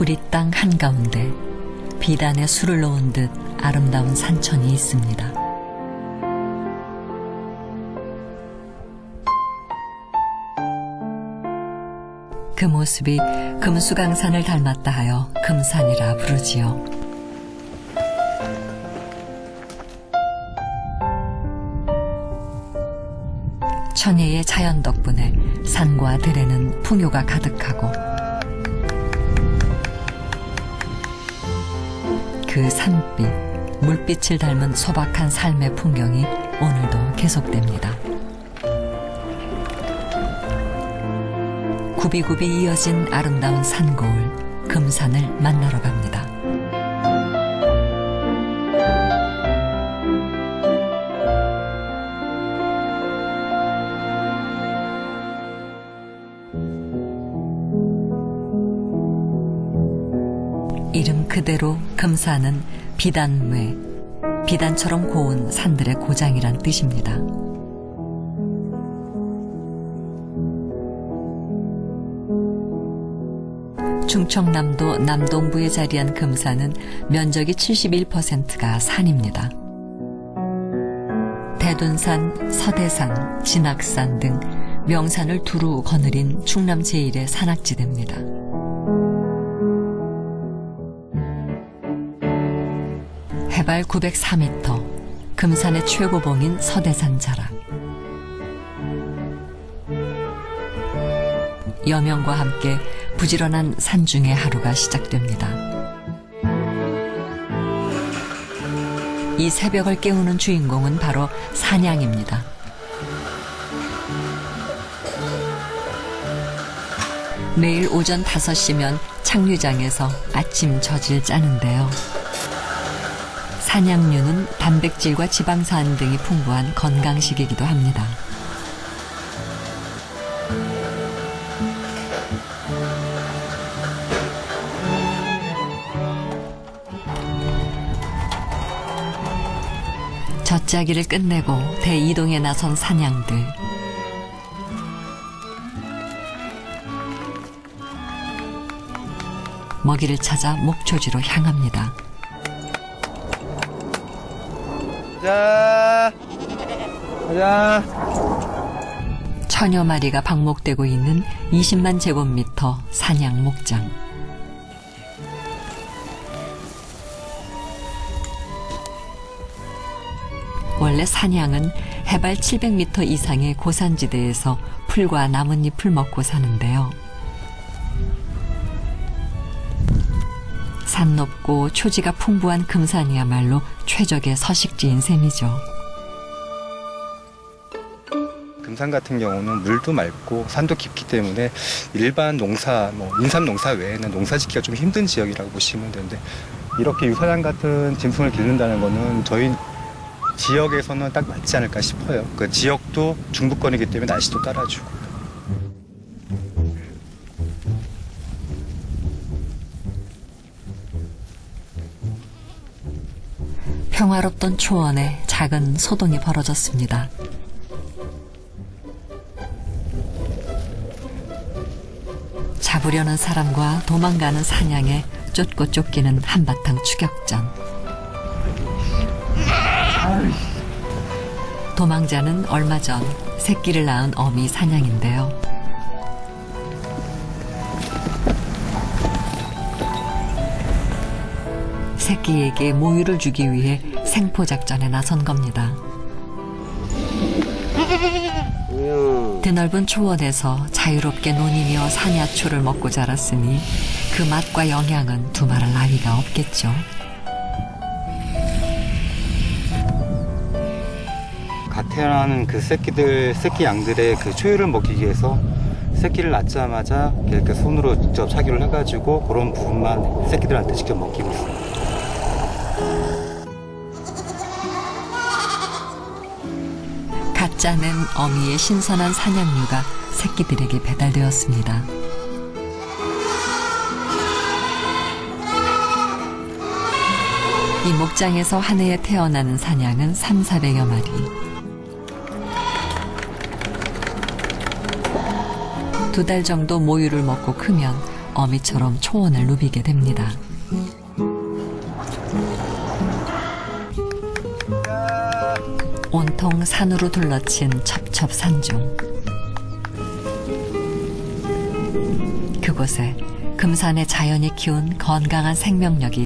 우리 땅 한가운데 비단에 술을 놓은 듯 아름다운 산천이 있습니다. 그 모습이 금수강산을 닮았다 하여 금산이라 부르지요. 천혜의 자연 덕분에 산과 들에는 풍요가 가득하고 그 산빛, 물빛을 닮은 소박한 삶의 풍경이 오늘도 계속됩니다. 굽이굽이 이어진 아름다운 산고을 금산을 만나러 갑니다. 이름 그대로 금산은 비단외, 비단처럼 고운 산들의 고장이란 뜻입니다. 충청남도 남동부에 자리한 금산은 면적이 71%가 산입니다. 대둔산, 서대산, 진악산 등 명산을 두루 거느린 충남 제1의 산악지대입니다. 해발 904m, 금산의 최고봉인 서대산 자락. 여명과 함께 부지런한 산중의 하루가 시작됩니다. 이 새벽을 깨우는 주인공은 바로 산양입니다. 매일 오전 5시면 창류장에서 아침 젖을 짜는데요. 산양류는 단백질과 지방산 등이 풍부한 건강식이기도 합니다. 젖짜기를 끝내고 대이동에 나선 사냥들. 먹이를 찾아 목초지로 향합니다. 가자. 가자. 천여 마리가 방목되고 있는 20만 제곱미터 사냥 목장. 원래 산양은 해발 700m 이상의 고산지대에서 풀과 나뭇잎을 먹고 사는데요. 산 높고 초지가 풍부한 금산이야말로 최적의 서식지인 셈이죠. 금산 같은 경우는 물도 맑고 산도 깊기 때문에 일반 농사, 뭐 인삼 농사 외에는 농사 짓기가 좀 힘든 지역이라고 보시면 되는데 이렇게 유사장 같은 짐승을 기른다는 거는 저희 지역에서는 딱 맞지 않을까 싶어요. 그 지역도 중부권이기 때문에 날씨도 따라주고. 평화롭던 초원에 작은 소동이 벌어졌습니다. 잡으려는 사람과 도망가는 사냥에 쫓고 쫓기는 한바탕 추격전. 도망자는 얼마 전 새끼를 낳은 어미 사냥인데요. 새끼에게 모유를 주기 위해 생포 작전에 나선 겁니다. 드넓은 초원에서 자유롭게 논이며 사냐초를 먹고 자랐으니 그 맛과 영양은 두말할 나위가 없겠죠. 갓 태어나는 그 새끼들, 새끼 양들의 그 초유를 먹기 위해서 새끼를 낳자마자 이렇게 손으로 직접 착유를 해가지고 그런 부분만 새끼들한테 직접 있어요. 가 짜낸 어미의 신선한 사냥류가 새끼들에게 배달되었습니다. 이 목장에서 한 해에 태어나는 사냥은 3, 400여 마리. 두 달 정도 모유를 먹고 크면 어미처럼 초원을 누비게 됩니다. 온통 산으로 둘러친 첩첩산중. 그곳에 금산의 자연이 키운 건강한 생명력이